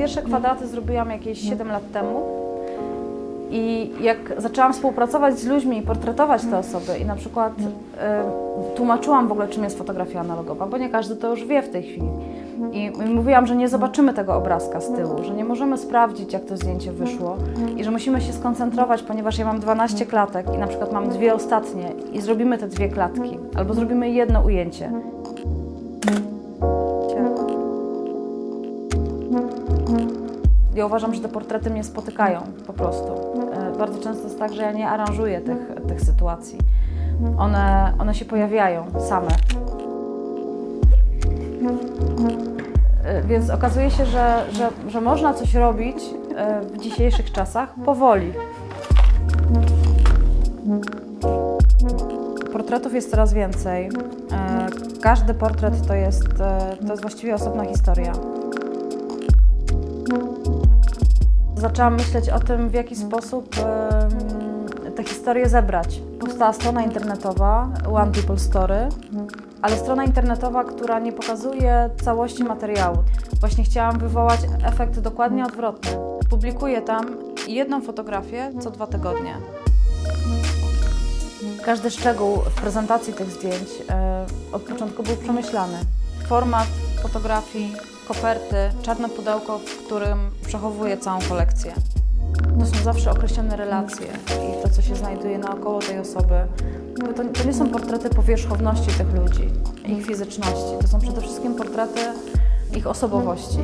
Pierwsze kwadraty zrobiłam jakieś 7 lat temu. I jak zaczęłam współpracować z ludźmi i portretować te osoby i na przykład y, tłumaczyłam w ogóle, czym jest fotografia analogowa, bo nie każdy to już wie w tej chwili. I i mówiłam, że nie zobaczymy tego obrazka z tyłu, że nie możemy sprawdzić, jak to zdjęcie wyszło i że musimy się skoncentrować, ponieważ ja mam 12 klatek i na przykład mam dwie ostatnie i zrobimy te dwie klatki, albo zrobimy jedno ujęcie. Ja uważam, że te portrety mnie spotykają po prostu. E, Bardzo często jest tak, że ja nie aranżuję tych, tych sytuacji. One, one się pojawiają same. E, Więc okazuje się, że, że, że można coś robić e, w dzisiejszych czasach powoli. Portretów jest coraz więcej. Każdy portret to jest, to jest właściwie osobna historia. Zaczęłam myśleć o tym, w jaki sposób em, te historie zebrać. Powstała strona internetowa One People Story, ale strona internetowa, która nie pokazuje całości materiału. Właśnie chciałam wywołać efekt dokładnie odwrotny. Publikuję tam jedną fotografię co dwa tygodnie. Każdy szczegół w prezentacji tych zdjęć e, od początku był przemyślany. Format fotografii, koperty, czarne pudełko, w którym przechowuję całą kolekcję. To są zawsze określone relacje i to, co się znajduje naokoło tej osoby. Bo to, to nie są portrety powierzchowności tych ludzi, ich fizyczności. To są przede wszystkim portrety ich osobowości.